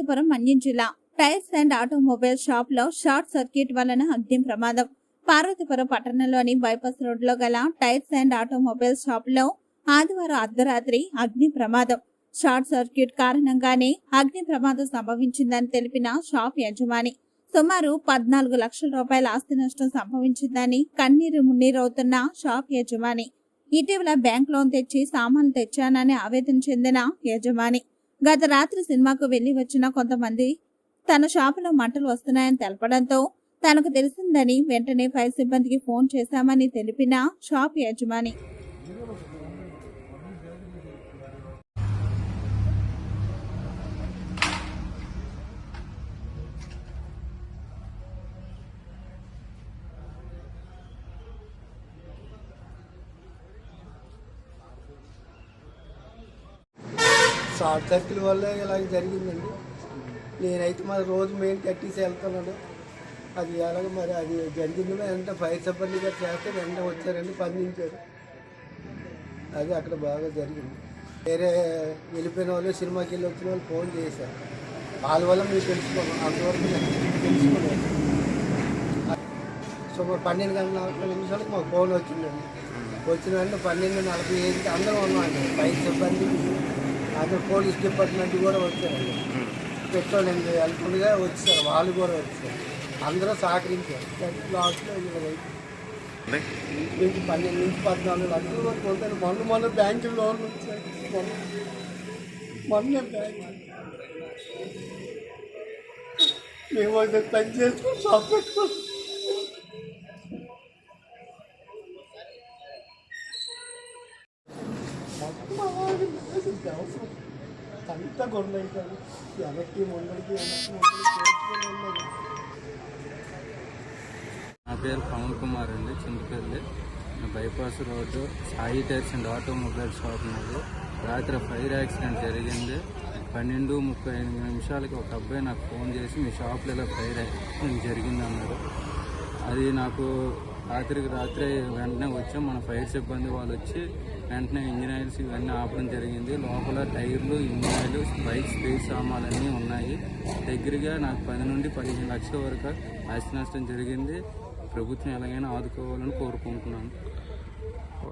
అనంతపురం మన్యం జిల్లా tyres and automobile షాప్లో short circuit వలన అగ్ని ప్రమాదం. పార్వతీపురం పట్టణంలోని బైపాస్ రోడ్లో గల టైర్స్ అండ్ ఆటోమొబైల్ షాప్లో ఆదివారం అర్ధరాత్రి అగ్ని ప్రమాదం. షార్ట్ సర్క్యూట్ కారణంగానే అగ్ని ప్రమాదం సంభవించిందని తెలిపిన షాప్ యజమాని సుమారు పద్నాలుగు లక్షల రూపాయల ఆస్తి నష్టం సంభవించిందని కన్నీరు మున్నీరవుతున్న షాప్ యజమాని ఇటీవల బ్యాంక్ లోన్ తెచ్చి సామాన్లు తెచ్చానని ఆవేదన చెందిన యజమాని. గత రాత్రి సినిమాకు వెళ్ళి వచ్చిన కొంతమంది తన షాపులో మంటలు వస్తున్నాయని తెలపడంతో తనకు తెలిసిందని వెంటనే ఫైర్ సిబ్బందికి ఫోన్ చేశామని తెలిపిన షాప్ యజమాని షార్ట్ సర్కిల్ వల్ల ఇలాగ జరిగిందండి. నేనైతే మరి రోజు మెయిన్ కట్టేసి వెళ్తున్నాను. అది ఎలాగ మరి అది జరిగింది వెంట ఫైర్ సిబ్బంది గారు చేస్తే వెంట వచ్చారండి స్పందించారు. అది అక్కడ బాగా జరిగింది. వేరే వెళ్ళిపోయిన వాళ్ళు సినిమాకి వెళ్ళి వచ్చిన వాళ్ళు ఫోన్ చేశారు. వాళ్ళ వల్ల మీరు తెలుసుకోండి అంతవరకు తెలుసుకోలేదు. సుమారు పన్నెండు గంటల నలభై నిమిషాలకు మాకు ఫోన్ వచ్చిందండి. వచ్చిన వెంటనే పన్నెండు నలభై ఐదుకి అందరం ఉన్నామండి ఫైర్ సిబ్బంది అందరూ పోలీస్ డిపార్ట్మెంట్ కూడా వచ్చారండి పెట్రోలింగ్ వెళ్తుండగా వచ్చారు. వాళ్ళు కూడా వచ్చారు. అందరూ సహకరించారు. లాస్ట్లో నుంచి పన్నెండు నుంచి పద్నాలుగు లక్షల వరకు ఉంటాయి మొన్న మొన్న బ్యాంకు లోన్ వచ్చాయి. మొన్న బ్యాంక్. మేము పని చేసుకుని షాప్ పెట్టుకోండి అంతా వెనక్కి ముందరికి నా పేరు పవన్ కుమార్ అండి Chintapalli. Bypass road Sai tyres and automobile shop ఉన్నది రాత్రి ఫైర్ యాక్సిడెంట్ జరిగింది. పన్నెండు ముప్పై ఎనిమిది నిమిషాలకి ఒక అబ్బాయి నాకు ఫోన్ చేసి మీ షాప్లో ఇలా ఫైర్ యాక్సిడెంట్ జరిగింది అన్నారు అది నాకు రాత్రికి రాత్రి వెంటనే వచ్చాం. మన ఫైర్ సిబ్బంది వాళ్ళు వచ్చి వెంటనే ఇంజిన్ ఆయిల్స్ ఇవన్నీ ఆపడం జరిగింది. లోపల టైర్లు ఇంజిన్ ఆయిల్ బైక్ స్పేస్ సామాన్లన్నీ ఉన్నాయి. దగ్గరగా నాకు పది నుండి పదిహేను లక్షల వరకు ఆస్తి నష్టం జరిగింది. ప్రభుత్వం ఎలాగైనా ఆదుకోవాలని కోరుకుంటున్నాను.